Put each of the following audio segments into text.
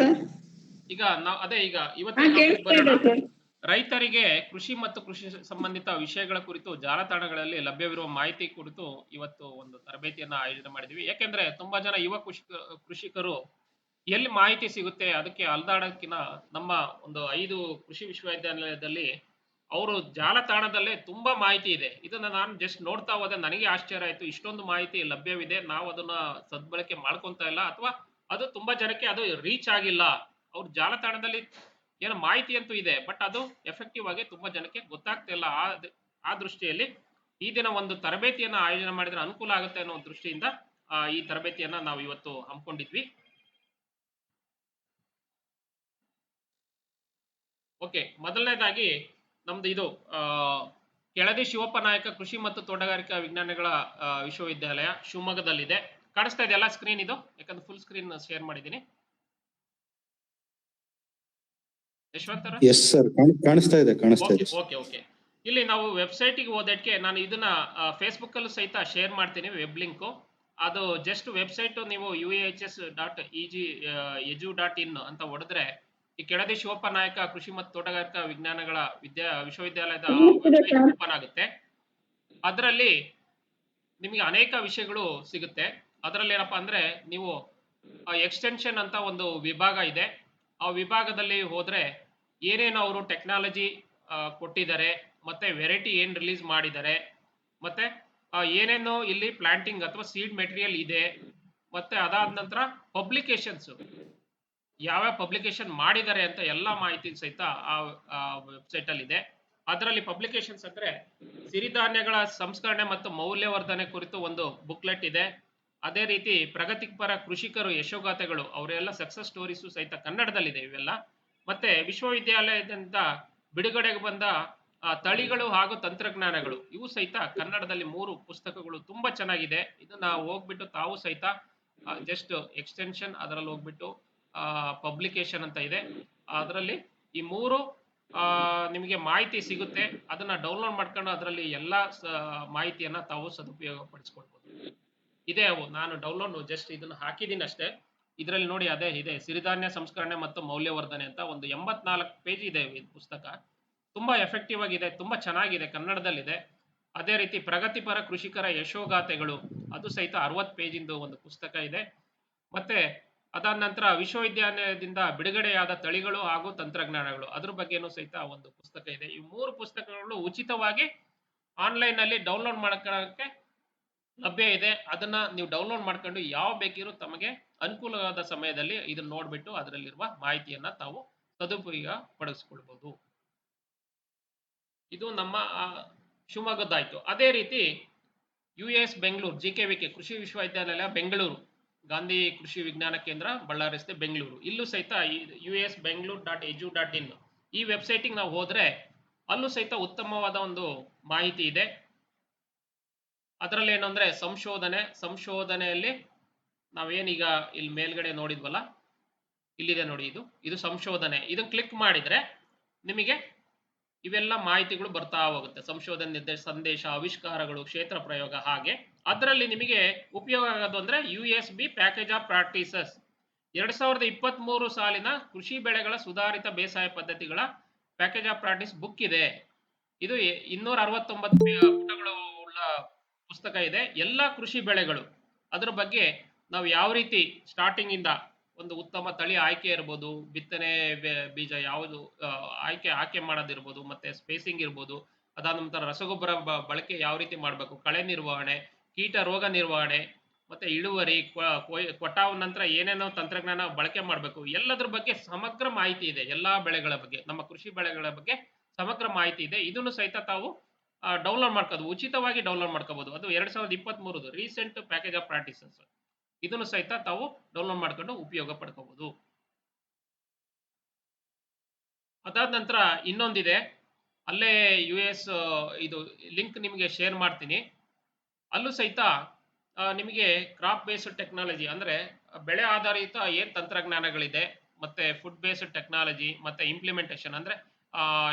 Sir ಈಗ ನಾವು ಅದೇ ಈಗ. ಸರ್ ರೈತರಿಗೆ ಕೃಷಿ ಮತ್ತು ಕೃಷಿ ಸಂಬಂಧಿತ ವಿಷಯಗಳ ಕುರಿತು ಜಾಲತಾಣಗಳಲ್ಲಿ ಲಭ್ಯವಿರುವ ಮಾಹಿತಿ ಕುರಿತು ಇವತ್ತು ಒಂದು ತರಬೇತಿಯನ್ನ ಆಯೋಜನೆ ಮಾಡಿದ್ವಿ. ಯಾಕೆಂದ್ರೆ ತುಂಬಾ ಜನ ಯುವ ಕೃಷಿಕ ಕೃಷಿಕರು ಎಲ್ಲಿ ಮಾಹಿತಿ ಸಿಗುತ್ತೆ ಅದಕ್ಕೆ ಅಲ್ದಾಡಕ್ಕಿನ ನಮ್ಮ ಒಂದು ಐದು ಕೃಷಿ ವಿಶ್ವವಿದ್ಯಾನಿಲಯದಲ್ಲಿ ಅವರು ಜಾಲತಾಣದಲ್ಲೇ ತುಂಬಾ ಮಾಹಿತಿ ಇದೆ. ಇದನ್ನ ನಾನು ಜಸ್ಟ್ ನೋಡ್ತಾ ಹೋದೆ ನನಗೆ ಆಶ್ಚರ್ಯ ಆಯ್ತು. ಇಷ್ಟೊಂದು ಮಾಹಿತಿ ಲಭ್ಯವಿದೆ. ನಾವು ಅದನ್ನ ಸದ್ಬಳಕೆ ಮಾಡ್ಕೊಂತ ಇಲ್ಲ. ಅಥವಾ ಅದು ತುಂಬಾ ಜನಕ್ಕೆ ಅದು ರೀಚ್ ಆಗಿಲ್ಲ. ಅವ್ರ ಜಾಲತಾಣದಲ್ಲಿ ಏನು ಮಾಹಿತಿ ಅಂತೂ ಇದೆ ಬಟ್ ಅದು ಎಫೆಕ್ಟಿವ್ ಆಗಿ ತುಂಬಾ ಜನಕ್ಕೆ ಗೊತ್ತಾಗ್ತಾ ಇಲ್ಲ. ಆ ದೃಷ್ಟಿಯಲ್ಲಿ ಈ ದಿನ ಒಂದು ತರಬೇತಿಯನ್ನ ಆಯೋಜನೆ ಮಾಡಿದ್ರೆ ಅನುಕೂಲ ಆಗುತ್ತೆ ಅನ್ನೋ ದೃಷ್ಟಿಯಿಂದ ಈ ತರಬೇತಿಯನ್ನ ನಾವು ಇವತ್ತು ಹಮ್ಮಿಕೊಂಡಿದ್ವಿ. ಓಕೆ, ಮೊದಲನೇದಾಗಿ ನಮ್ದು ಇದು ಕೆಳದಿ ಶಿವಪ್ಪ ನಾಯಕ ಕೃಷಿ ಮತ್ತು ತೋಟಗಾರಿಕಾ ವಿಜ್ಞಾನಗಳ ವಿಶ್ವವಿದ್ಯಾಲಯ ಶಿವಮೊಗ್ಗದಲ್ಲಿದೆ. ಕಾಣಿಸ್ತಾ ಇದೆಯಲ್ಲ ಸ್ಕ್ರೀನ್ ಇದು. ಯಾಕಂದ್ರೆ ಫುಲ್ ಸ್ಕ್ರೀನ್ ಶೇರ್ ಮಾಡಿದ್ದೀನಿ. ಯಶವಂತ್ ಎಸ್ ಸರ್ ಕಾಣಿಸ್ತಾ ಇದೆ ಕಾಣಿಸ್ತಾ ಓಕೆ ಇದೆ ಓಕೆ ಓಕೆ ಇಲ್ಲಿ ನಾವು ವೆಬ್ಸೈಟಿಗೆ ಹೋದಕ್ಕೆ ನಾನು ಇದನ್ನ ಫೇಸ್ಬುಕ್ ಅಲ್ಲೂ ಸಹಿತ ಶೇರ್ ಮಾಡ್ತೀನಿ ವೆಬ್ ಲಿಂಕು ಅದು ಜಸ್ಟ್ ವೆಬ್ಸೈಟ್ ನೀವು U H S dot E G edu dot in ಅಂತ ಹೊಡೆದ್ರೆ ಈ ಕೆಳದಿ ಶಿವಪ್ಪ ನಾಯಕ ಕೃಷಿ ಮತ್ತು ತೋಟಗಾರಿಕಾ ವಿಜ್ಞಾನಗಳ ವಿದ್ಯಾ ವಿಶ್ವವಿದ್ಯಾಲಯದ ಓಪನ್ ಆಗುತ್ತೆ. ಅದರಲ್ಲಿ ನಿಮಗೆ ಅನೇಕ ವಿಷಯಗಳು ಸಿಗುತ್ತೆ. ಅದರಲ್ಲಿ ಏನಪ್ಪಾ ಅಂದ್ರೆ ನೀವು ಎಕ್ಸ್ಟೆನ್ಷನ್ ಅಂತ ಒಂದು ವಿಭಾಗ ಇದೆ. ಆ ವಿಭಾಗದಲ್ಲಿ ಹೋದ್ರೆ ಏನೇನು ಅವರು ಟೆಕ್ನಾಲಜಿ ಕೊಟ್ಟಿದ್ದಾರೆ, ಮತ್ತೆ ವೆರೈಟಿ ಏನ್ ರಿಲೀಸ್ ಮಾಡಿದ್ದಾರೆ, ಮತ್ತೆ ಏನೇನು ಇಲ್ಲಿ ಪ್ಲಾಂಟಿಂಗ್ ಅಥವಾ ಸೀಡ್ ಮೆಟೀರಿಯಲ್ ಇದೆ, ಮತ್ತೆ ಅದಾದ ನಂತರ ಪಬ್ಲಿಕೇಶನ್ಸ್ ಯಾವ್ಯಾವ ಪಬ್ಲಿಕೇಶನ್ ಮಾಡಿದ್ದಾರೆ ಅಂತ ಎಲ್ಲ ಮಾಹಿತಿ ಸಹಿತ ಆ ವೆಬ್ಸೈಟ್ ಅಲ್ಲಿ ಇದೆ. ಅದರಲ್ಲಿ ಪಬ್ಲಿಕೇಶನ್ಸ್ ಅಂದ್ರೆ ಸಿರಿಧಾನ್ಯಗಳ ಸಂಸ್ಕರಣೆ ಮತ್ತು ಮೌಲ್ಯವರ್ಧನೆ ಕುರಿತು ಒಂದು ಬುಕ್ಲೆಟ್ ಇದೆ. ಅದೇ ರೀತಿ ಪ್ರಗತಿಪರ ಕೃಷಿಕರು, ಯಶೋಗಾಥೆಗಳು, ಅವರೆಲ್ಲ ಸಕ್ಸಸ್ ಸ್ಟೋರೀಸು ಸಹಿತ ಕನ್ನಡದಲ್ಲಿದೆ ಇವೆಲ್ಲ. ಮತ್ತೆ ವಿಶ್ವವಿದ್ಯಾಲಯದಿಂದ ಬಿಡುಗಡೆಗೆ ಬಂದ ತಳಿಗಳು ಹಾಗೂ ತಂತ್ರಜ್ಞಾನಗಳು, ಇವು ಸಹಿತ ಕನ್ನಡದಲ್ಲಿ ಮೂರು ಪುಸ್ತಕಗಳು ತುಂಬಾ ಚೆನ್ನಾಗಿದೆ. ಇದನ್ನ ಹೋಗ್ಬಿಟ್ಟು ತಾವು ಸಹಿತ ಜಸ್ಟ್ ಎಕ್ಸ್ಟೆನ್ಷನ್ ಅದರಲ್ಲಿ ಹೋಗ್ಬಿಟ್ಟು ಪಬ್ಲಿಕೇಶನ್ ಅಂತ ಇದೆ. ಅದರಲ್ಲಿ ಈ ಮೂರು ನಿಮಗೆ ಮಾಹಿತಿ ಸಿಗುತ್ತೆ. ಅದನ್ನ ಡೌನ್ಲೋಡ್ ಮಾಡ್ಕೊಂಡು ಅದರಲ್ಲಿ ಎಲ್ಲ ಮಾಹಿತಿಯನ್ನ ತಾವು ಸದುಪಯೋಗ ಪಡಿಸ್ಕೊಳ್ಬೋದು ಇದೆ ಅವು. ನಾನು ಡೌನ್ಲೋಡ್ ಜಸ್ಟ್ ಇದನ್ನು ಹಾಕಿದ್ದೀನಿ ಅಷ್ಟೇ. ಇದರಲ್ಲಿ ನೋಡಿ ಅದೇ ಇದೆ. ಸಿರಿಧಾನ್ಯ ಸಂಸ್ಕರಣೆ ಮತ್ತು ಮೌಲ್ಯವರ್ಧನೆ ಅಂತ ಒಂದು ಎಂಬತ್ನಾಲ್ಕು ಪೇಜ್ ಇದೆ ಈ ಪುಸ್ತಕ. ತುಂಬಾ ಎಫೆಕ್ಟಿವ್ ಆಗಿದೆ, ತುಂಬಾ ಚೆನ್ನಾಗಿದೆ, ಕನ್ನಡದಲ್ಲಿದೆ. ಅದೇ ರೀತಿ ಪ್ರಗತಿಪರ ಕೃಷಿಕರ ಯಶೋಗಾಥೆಗಳು, ಅದು ಸಹಿತ ಅರವತ್ತು ಪೇಜಿಂದು ಒಂದು ಪುಸ್ತಕ ಇದೆ. ಮತ್ತೆ ಅದಾದ ನಂತರ ವಿಶ್ವವಿದ್ಯಾಲಯದಿಂದ ಬಿಡುಗಡೆಯಾದ ತಳಿಗಳು ಹಾಗೂ ತಂತ್ರಜ್ಞಾನಗಳು, ಅದ್ರ ಬಗ್ಗೆನೂ ಸಹಿತ ಒಂದು ಪುಸ್ತಕ ಇದೆ. ಈ ಮೂರು ಪುಸ್ತಕಗಳು ಉಚಿತವಾಗಿ ಆನ್ಲೈನ್ ಅಲ್ಲಿ ಡೌನ್ಲೋಡ್ ಮಾಡ್ಕೊಳ್ಳೋಕೆ ಲಭ್ಯ ಇದೆ. ಅದನ್ನ ನೀವು ಡೌನ್ಲೋಡ್ ಮಾಡ್ಕೊಂಡು ಯಾವ ಬೇಕಿರೋ ತಮಗೆ ಅನುಕೂಲವಾದ ಸಮಯದಲ್ಲಿ ಇದನ್ನ ನೋಡ್ಬಿಟ್ಟು ಅದರಲ್ಲಿರುವ ಮಾಹಿತಿಯನ್ನ ತಾವು ಸದುಪಯೋಗ ಪಡಿಸ್ಕೊಳ್ಬಹುದು ಇದು ನಮ್ಮ ಶಿವಮೊಗ್ಗದ್ದಾಯ್ತು. ಅದೇ ರೀತಿ U S Bengaluru G K V K ಕೃಷಿ ವಿಶ್ವವಿದ್ಯಾಲಯ ಬೆಂಗಳೂರು ಗಾಂಧಿ ಕೃಷಿ ವಿಜ್ಞಾನ ಕೇಂದ್ರ, ಬಳ್ಳಾರಿ ರಸ್ತೆ ಬೆಂಗಳೂರು ಇಲ್ಲೂ ಸಹಿತ U S Bengaluru dot edu dot in ಈ ವೆಬ್ಸೈಟಿಗೆ ನಾವು ಹೋದ್ರೆ ಅಲ್ಲೂ ಸಹಿತ ಉತ್ತಮವಾದ ಒಂದು ಮಾಹಿತಿ ಇದೆ. ಅದರಲ್ಲಿ ಅಂದ್ರೆ ಸಂಶೋಧನೆ, ಸಂಶೋಧನೆಯಲ್ಲಿ ನಾವೇನೀಗ ಇಲ್ಲಿ ಮೇಲ್ಗಡೆ ನೋಡಿದ್ವಲ್ಲ, ಇಲ್ಲಿದೆ ನೋಡಿ ಇದು ಇದು ಸಂಶೋಧನೆ. ಇದು ಕ್ಲಿಕ್ ಮಾಡಿದ್ರೆ ನಿಮಗೆ ಇವೆಲ್ಲ ಮಾಹಿತಿಗಳು ಬರ್ತಾ ಹೋಗುತ್ತೆ. ಸಂಶೋಧನೆ, ನಿರ್ದೇಶ, ಸಂದೇಶ, ಆವಿಷ್ಕಾರಗಳು, ಕ್ಷೇತ್ರ ಪ್ರಯೋಗ ಹಾಗೆ. ಅದರಲ್ಲಿ ನಿಮಗೆ ಉಪಯೋಗ ಆಗೋದು ಅಂದ್ರೆ U S B package of practices ಎರಡ್ ಸಾವಿರದ ಇಪ್ಪತ್ತ್ ಮೂರು ಸಾಲಿನ ಕೃಷಿ ಬೆಳೆಗಳ ಸುಧಾರಿತ ಬೇಸಾಯ ಪದ್ಧತಿಗಳ ಪ್ಯಾಕೇಜ್ ಆಫ್ ಪ್ರಾಕ್ಟೀಸ್ ಬುಕ್ ಇದೆ. ಇದು ಇನ್ನೂರ ಅರವತ್ತೊಂಬತ್ತು ಪುಟಗಳು ಉಳ್ಳ ಪುಸ್ತಕ ಇದೆ. ಎಲ್ಲ ಕೃಷಿ ಬೆಳೆಗಳು. ಅದರ ಬಗ್ಗೆ ನಾವು ಯಾವ ರೀತಿ ಸ್ಟಾರ್ಟಿಂಗ್ ಇಂದ ಒಂದು ಉತ್ತಮ ತಳಿ ಆಯ್ಕೆ ಇರ್ಬೋದು, ಬಿತ್ತನೆ ಬೀಜ ಯಾವುದು ಆಯ್ಕೆ ಆಯ್ಕೆ ಮಾಡೋದಿರ್ಬೋದು, ಮತ್ತೆ ಸ್ಪೇಸಿಂಗ್ ಇರ್ಬೋದು, ಅದಾದ ನಂತರ ರಸಗೊಬ್ಬರ ಬಳಕೆ ಯಾವ ರೀತಿ ಮಾಡಬೇಕು, ಕಳೆ ನಿರ್ವಹಣೆ, ಕೀಟ ರೋಗ ನಿರ್ವಹಣೆ, ಮತ್ತೆ ಇಳುವರಿ ಕೊಟ್ಟಾವ ನಂತರ ಏನೇನೋ ತಂತ್ರಜ್ಞಾನ ಬಳಕೆ ಮಾಡಬೇಕು, ಎಲ್ಲದ್ರ ಬಗ್ಗೆ ಸಮಗ್ರ ಮಾಹಿತಿ ಇದೆ. ಎಲ್ಲಾ ಬೆಳೆಗಳ ಬಗ್ಗೆ, ನಮ್ಮ ಕೃಷಿ ಬೆಳೆಗಳ ಬಗ್ಗೆ ಸಮಗ್ರ ಮಾಹಿತಿ ಇದೆ. ಇದನ್ನು ಸಹಿತ ತಾವು ಡೌನ್ಲೋಡ್ ಮಾಡ್ಕೋದು, ಉಚಿತವಾಗಿ ಡೌನ್ಲೋಡ್ ಮಾಡ್ಕೋಬಹುದು ಅದು ಎರಡ್ ಸಾವಿರದ ಇಪ್ಪತ್ತ್ ಮೂರದು ರೀಸೆಂಟ್ ಪ್ಯಾಕೇಜ್ ಆಫ್ ಪ್ರಾಕ್ಟೀಸಸ್ ಇದನ್ನು ಸಹಿತ ತಾವು ಡೌನ್ಲೋಡ್ ಮಾಡ್ಕೊಂಡು ಉಪಯೋಗ ಪಡ್ಕೋಬಹುದು ಅದಾದ ನಂತರ ಇನ್ನೊಂದಿದೆ. ಅಲ್ಲೇ ಯು ಎಸ್ ಇದು ಲಿಂಕ್ ನಿಮಗೆ ಶೇರ್ ಮಾಡ್ತೀನಿ. ಅಲ್ಲೂ ಸಹಿತ ನಿಮಗೆ ಕ್ರಾಪ್ ಬೇಸ್ಡ್ ಟೆಕ್ನಾಲಜಿ ಅಂದ್ರೆ ಬೆಳೆ ಆಧಾರಿತ ಏನು ತಂತ್ರಜ್ಞಾನಗಳಿದೆ, ಮತ್ತೆ ಫುಡ್ ಬೇಸ್ಡ್ ಟೆಕ್ನಾಲಜಿ ಮತ್ತೆ ಇಂಪ್ಲಿಮೆಂಟೇಷನ್ ಅಂದ್ರೆ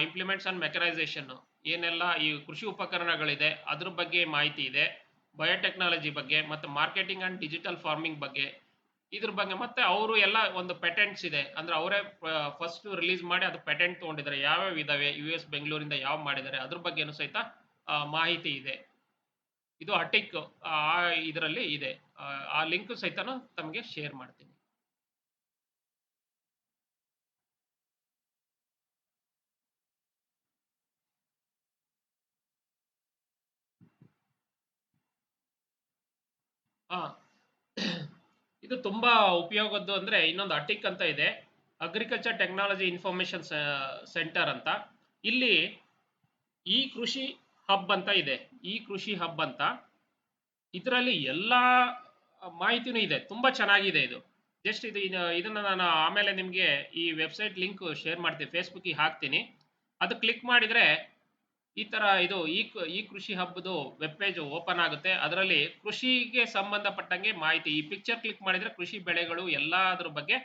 ಇಂಪ್ಲಿಮೆಂಟ್ಸ್ ಅಂಡ್ ಮೆಕನೈಸೇಷನ್ ಏನೆಲ್ಲ ಈ ಕೃಷಿ ಉಪಕರಣಗಳಿದೆ ಅದ್ರ ಬಗ್ಗೆ ಮಾಹಿತಿ ಇದೆ. ಬಯೋಟೆಕ್ನಾಲಜಿ ಬಗ್ಗೆ ಮತ್ತು ಮಾರ್ಕೆಟಿಂಗ್ ಆ್ಯಂಡ್ ಡಿಜಿಟಲ್ ಫಾರ್ಮಿಂಗ್ ಬಗ್ಗೆ. ಇದ್ರ ಬಗ್ಗೆ ಮತ್ತೆ ಅವರು ಎಲ್ಲ ಒಂದು ಪೇಟೆಂಟ್ಸ್ ಇದೆ. ಅಂದ್ರೆ ಅವರೇ ಫಸ್ಟ್ ರಿಲೀಸ್ ಮಾಡಿ ಅದು ಪೇಟೆಂಟ್ ತೊಗೊಂಡಿದ್ದಾರೆ. ಯಾವ್ಯಾವ ಇದಾವೆ ಯು ಎಸ್ ಬೆಂಗಳೂರಿಂದ ಯಾವ ಮಾಡಿದ್ದಾರೆ ಅದ್ರ ಬಗ್ಗೆನೂ ಸಹಿತ ಮಾಹಿತಿ ಇದೆ. ಇದು ಅಟಿಕ್ ಆ ಇದರಲ್ಲಿ ಇದೆ. ಆ, ಲಿಂಕು ಸಹಿತ ತಮಗೆ ಶೇರ್ ಮಾಡ್ತೀನಿ. ಇದು ತುಂಬಾ ಉಪಯೋಗದ್ದು ಅಂದ್ರೆ ಇನ್ನೊಂದು ಅಟಿಕ್ ಅಂತ ಇದೆ. ಅಗ್ರಿಕಲ್ಚರ್ ಟೆಕ್ನಾಲಜಿ ಇನ್ಫಾರ್ಮೇಶನ್ ಸೆಂಟರ್ ಅಂತ. ಇಲ್ಲಿ ಈ ಕೃಷಿ ಹಬ್ ಅಂತ ಇದೆ. ಈ ಕೃಷಿ ಹಬ್ ಅಂತ. ಇದರಲ್ಲಿ ಎಲ್ಲಾ ಮಾಹಿತಿನೂ ಇದೆ. ತುಂಬಾ ಚೆನ್ನಾಗಿದೆ ಇದು. ಜಸ್ಟ್ ಇದು, ಇದು- ಇದನ್ನ ನಾನು ಆಮೇಲೆ ನಿಮಗೆ ಈ ವೆಬ್ಸೈಟ್ ಲಿಂಕ್ ಶೇರ್ ಮಾಡ್ತೀನಿ ಫೇಸ್ಬುಕ್ಕಿಗೆ ಹಾಕ್ತೀನಿ. ಅದು ಕ್ಲಿಕ್ ಮಾಡಿದ್ರೆ ಈ ತರ ಇದು ಈ ಈ ಕೃಷಿ ಹಬ್ಬದು ವೆಬ್ ಪೇಜ್ ಓಪನ್ ಆಗುತ್ತೆ. ಅದರಲ್ಲಿ ಕೃಷಿಗೆ ಸಂಬಂಧಪಟ್ಟಂಗೆ ಮಾಹಿತಿ, ಈ ಪಿಕ್ಚರ್ ಕ್ಲಿಕ್ ಮಾಡಿದ್ರೆ ಕೃಷಿ ಬೆಳೆಗಳು ಎಲ್ಲಾದ್ರ ಬಗ್ಗೆ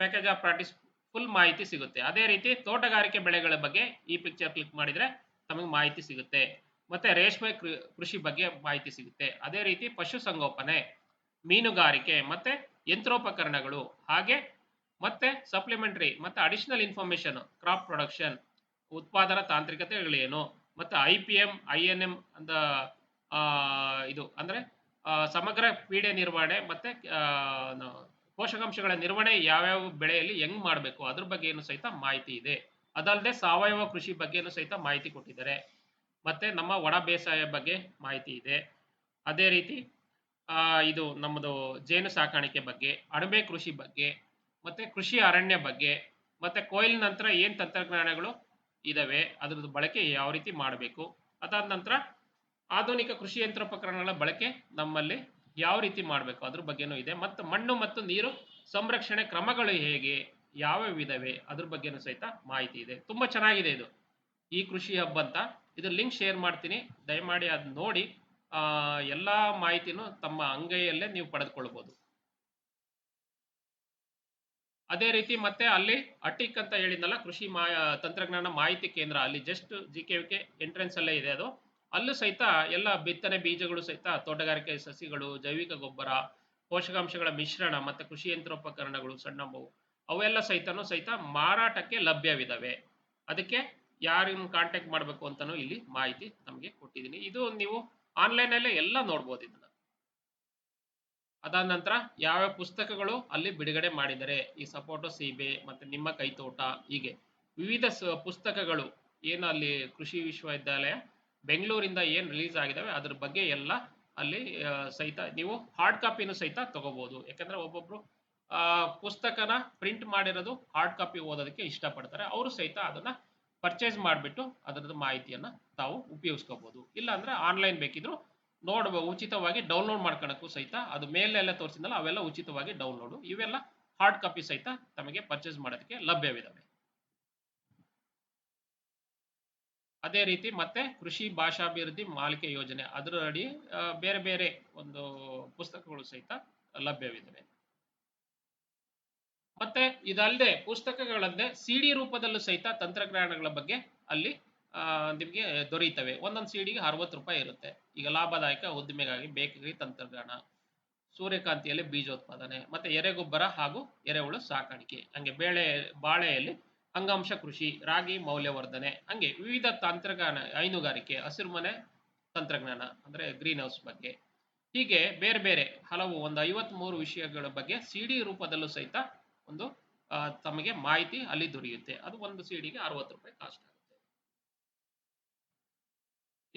ಪ್ಯಾಕೇಜ್ ಆಫ್ ಪ್ರಾಕ್ಟೀಸ್ ಫುಲ್ ಮಾಹಿತಿ ಸಿಗುತ್ತೆ. ಅದೇ ರೀತಿ ತೋಟಗಾರಿಕೆ ಬೆಳೆಗಳ ಬಗ್ಗೆ ಈ ಪಿಕ್ಚರ್ ಕ್ಲಿಕ್ ಮಾಡಿದ್ರೆ ತಮಗೆ ಮಾಹಿತಿ ಸಿಗುತ್ತೆ. ಮತ್ತೆ ರೇಷ್ಮೆ ಕೃಷಿ ಬಗ್ಗೆ ಮಾಹಿತಿ ಸಿಗುತ್ತೆ. ಅದೇ ರೀತಿ ಪಶುಸಂಗೋಪನೆ ಮೀನುಗಾರಿಕೆ, ಮತ್ತೆ ಯಂತ್ರೋಪಕರಣಗಳು, ಹಾಗೆ ಮತ್ತೆ ಸಪ್ಲಿಮೆಂಟರಿ ಮತ್ತೆ ಅಡಿಷನಲ್ ಇನ್ಫಾರ್ಮೇಶನ್ ಕ್ರಾಪ್ ಪ್ರೊಡಕ್ಷನ್ ಉತ್ಪಾದನಾ ತಾಂತ್ರಿಕತೆಗಳೇನು? ಮತ್ತೆ I P M I N M ಆ, ಇದು ಅಂದರೆ ಸಮಗ್ರ ಪೀಡೆ ನಿರ್ವಹಣೆ ಮತ್ತು ಪೋಷಕಾಂಶಗಳ ನಿರ್ವಹಣೆ ಯಾವ್ಯಾವ ಬೆಳೆಯಲ್ಲಿ ಹೆಂಗ್ ಮಾಡಬೇಕು ಅದ್ರ ಬಗ್ಗೆ ಏನು ಸಹಿತ ಮಾಹಿತಿ ಇದೆ. ಅದಲ್ಲದೆ ಸಾವಯವ ಕೃಷಿ ಬಗ್ಗೆನೂ ಸಹಿತ ಮಾಹಿತಿ ಕೊಟ್ಟಿದ್ದಾರೆ. ಮತ್ತೆ ನಮ್ಮ ಒಣ ಬೇಸಾಯ ಬಗ್ಗೆ ಮಾಹಿತಿ ಇದೆ. ಅದೇ ರೀತಿ ಇದು ನಮ್ಮದು ಜೇನು ಸಾಕಾಣಿಕೆ ಬಗ್ಗೆ ಅಣಬೆ ಕೃಷಿ ಬಗ್ಗೆ ಮತ್ತೆ ಕೃಷಿ ಅರಣ್ಯ ಬಗ್ಗೆ ಮತ್ತೆ ಕೊಯ್ಲು ನಂತರ ಏನು ತಂತ್ರಜ್ಞಾನಗಳು ಇದಾವೆ. ಅದರದ್ದು ಬಳಕೆ ಯಾವ ರೀತಿ ಮಾಡಬೇಕು? ಅದಾದ ನಂತರ ಆಧುನಿಕ ಕೃಷಿ ಯಂತ್ರೋಪಕರಣಗಳ ಬಳಕೆ ನಮ್ಮಲ್ಲಿ ಯಾವ ರೀತಿ ಮಾಡಬೇಕು? ಅದ್ರ ಬಗ್ಗೆನೂ ಇದೆ. ಮತ್ತು ಮಣ್ಣು ಮತ್ತು ನೀರು ಸಂರಕ್ಷಣೆ ಕ್ರಮಗಳು ಹೇಗೆ? ಯಾವ ವಿಧವೆ ಅದ್ರ ಬಗ್ಗೆನೂ ಸಹಿತ ಮಾಹಿತಿ ಇದೆ. ತುಂಬಾ ಚೆನ್ನಾಗಿದೆ ಇದು. ಈ ಕೃಷಿ ಹಬ್ ಅಂತ. ಇದು ಲಿಂಕ್ ಶೇರ್ ಮಾಡ್ತೀನಿ. ದಯಮಾಡಿ ಅದ್ ನೋಡಿ. ಎಲ್ಲಾ ಮಾಹಿತಿನೂ ತಮ್ಮ ಅಂಗೈಯಲ್ಲೇ ನೀವು ಪಡೆದುಕೊಳ್ಬಹುದು ಅದೇ ರೀತಿ ಮತ್ತೆ ಅಲ್ಲಿ ಅಟಿಕ್ ಅಂತ ಹೇಳಿದ್ನಲ್ಲ, ಕೃಷಿ ಮಾ, ತಂತ್ರಜ್ಞಾನ ಮಾಹಿತಿ ಕೇಂದ್ರ, ಅಲ್ಲಿ just G K K entrance ಅಲ್ಲೇ ಇದೆ ಅದು. ಅಲ್ಲೂ ಸಹಿತ ಎಲ್ಲ ಬಿತ್ತನೆ ಬೀಜಗಳು ಸಹಿತ, ತೋಟಗಾರಿಕೆ ಸಸಿಗಳು, ಜೈವಿಕ ಗೊಬ್ಬರ, ಪೋಷಕಾಂಶಗಳ ಮಿಶ್ರಣ ಮತ್ತೆ ಕೃಷಿ ಯಂತ್ರೋಪಕರಣಗಳು ಸಣ್ಣವು ಅವೆಲ್ಲ ಸಹಿತನೂ ಸಹಿತ ಮಾರಾಟಕ್ಕೆ ಲಭ್ಯವಿದಾವೆ. ಅದಕ್ಕೆ ಯಾರನ್ನು ಕಾಂಟ್ಯಾಕ್ಟ್ ಮಾಡಬೇಕು ಅಂತಾನು ಇಲ್ಲಿ ಮಾಹಿತಿ ನಮಗೆ ಕೊಟ್ಟಿದ್ದೀನಿ. ಇದು ನೀವು ಆನ್ಲೈನ್ ಅಲ್ಲೇ ಎಲ್ಲ ನೋಡ್ಬೋದು ಇದನ್ನ. ಅದಾದ ನಂತರ ಯಾವ್ಯಾವ ಪುಸ್ತಕಗಳು ಅಲ್ಲಿ ಬಿಡುಗಡೆ ಮಾಡಿದ್ದಾರೆ ಈ ಸಪೋಟೋ, ಸೀಬೆ ಮತ್ತೆ ನಿಮ್ಮ ಕೈತೋಟ ಹೀಗೆ ವಿವಿಧ ಪುಸ್ತಕಗಳು ಏನು ಅಲ್ಲಿ ಕೃಷಿ ವಿಶ್ವವಿದ್ಯಾಲಯ, ಬೆಂಗಳೂರಿಂದ ಏನು ರಿಲೀಸ್ ಆಗಿದಾವೆ ಅದ್ರ ಬಗ್ಗೆ ಎಲ್ಲ ಅಲ್ಲಿ ಸಹಿತ ನೀವು ಹಾರ್ಡ್ ಕಾಪಿನೂ ಸಹಿತ ತಗೋಬಹುದು ಯಾಕಂದ್ರೆ ಒಬ್ಬೊಬ್ರು, ಆ, ಪುಸ್ತಕನ ಪ್ರಿಂಟ್ ಮಾಡಿರೋದು ಹಾರ್ಡ್ ಕಾಪಿ ಓದೋದಕ್ಕೆ ಇಷ್ಟಪಡ್ತಾರೆ. ಅವರು ಸಹಿತ ಅದನ್ನ ಪರ್ಚೇಸ್ ಮಾಡಿಬಿಟ್ಟು ಅದರದ್ದು ಮಾಹಿತಿಯನ್ನ ತಾವು ಉಪಯೋಗಿಸ್ಕೋಬಹುದು ಇಲ್ಲ ಅಂದ್ರೆ ಆನ್ಲೈನ್ ಬೇಕಿದ್ರು ನೋಡ್ಬೋದು ಉಚಿತವಾಗಿ ಡೌನ್ಲೋಡ್ ಮಾಡ್ಕೊಳಕ್ಕೂ ಸಹಿತ ಅದು ಮೇಲೆಲ್ಲ ತೋರಿಸಿದ್ನಲ್ಲ, ಅವೆಲ್ಲ ಉಚಿತವಾಗಿ ಡೌನ್ಲೋಡು ಇವೆಲ್ಲ ಹಾರ್ಡ್ ಕಾಪಿ ಸಹಿತ ತಮಗೆ ಪರ್ಚೇಸ್ ಮಾಡೋದಕ್ಕೆ ಲಭ್ಯವಿದಾವೆ. ಅದೇ ರೀತಿ ಮತ್ತೆ ಕೃಷಿ ಭಾಷಾಭಿವೃದ್ಧಿ ಮಾಲಿಕೆ ಯೋಜನೆ ಅದರ ಅಡಿ ಬೇರೆ ಬೇರೆ ಒಂದು ಪುಸ್ತಕಗಳು ಸಹಿತ ಲಭ್ಯವಿದ್ದಾವೆ ಮತ್ತೆ ಇದಲ್ಲದೆ ಪುಸ್ತಕಗಳಲ್ಲದೆ ಸಿಡಿ ರೂಪದಲ್ಲೂ ಸಹಿತ ತಂತ್ರಜ್ಞಾನಗಳ ಬಗ್ಗೆ ಅಲ್ಲಿ ನಿಮಗೆ ದೊರೆಯುತ್ತವೆ ಒಂದೊಂದು ಸಿಡಿಗೆ ಅರವತ್ತು ರೂಪಾಯಿ ಇರುತ್ತೆ. ಈಗ ಲಾಭದಾಯಕ ಉದ್ದಿಮೆಗಾಗಿ ಬೇಕರಿ ತಂತ್ರಜ್ಞಾನ, ಸೂರ್ಯಕಾಂತಿಯಲ್ಲಿ ಬೀಜೋತ್ಪಾದನೆ, ಮತ್ತೆ ಎರೆಗೊಬ್ಬರ ಹಾಗೂ ಎರೆಹುಳು ಸಾಕಾಣಿಕೆ. ಹಂಗೆ ಬೇಳೆ, ಬಾಳೆಯಲ್ಲಿ ಅಂಗಾಂಶ ಕೃಷಿ, ರಾಗಿ ಮೌಲ್ಯವರ್ಧನೆ, ಹಂಗೆ ವಿವಿಧ ತಂತ್ರಜ್ಞಾನ, ಹೈನುಗಾರಿಕೆ ಹಸಿರುಮನೆ ತಂತ್ರಜ್ಞಾನ, ಅಂದ್ರೆ ಗ್ರೀನ್ ಹೌಸ್ ಬಗ್ಗೆ. ಹೀಗೆ ಬೇರೆ ಬೇರೆ ಹಲವು ಒಂದು ಐವತ್ಮೂರು ವಿಷಯಗಳ ಬಗ್ಗೆ ಸಿಡಿ ರೂಪದಲ್ಲೂ ಸಹಿತ ಒಂದು ತಮಗೆ ಮಾಹಿತಿ ಅಲ್ಲಿ ದೊರೆಯುತ್ತೆ. ಅದು ಒಂದು ಸಿಡಿಗೆ ಅರವತ್ತು ರೂಪಾಯಿ ಕಾಸ್ಟ್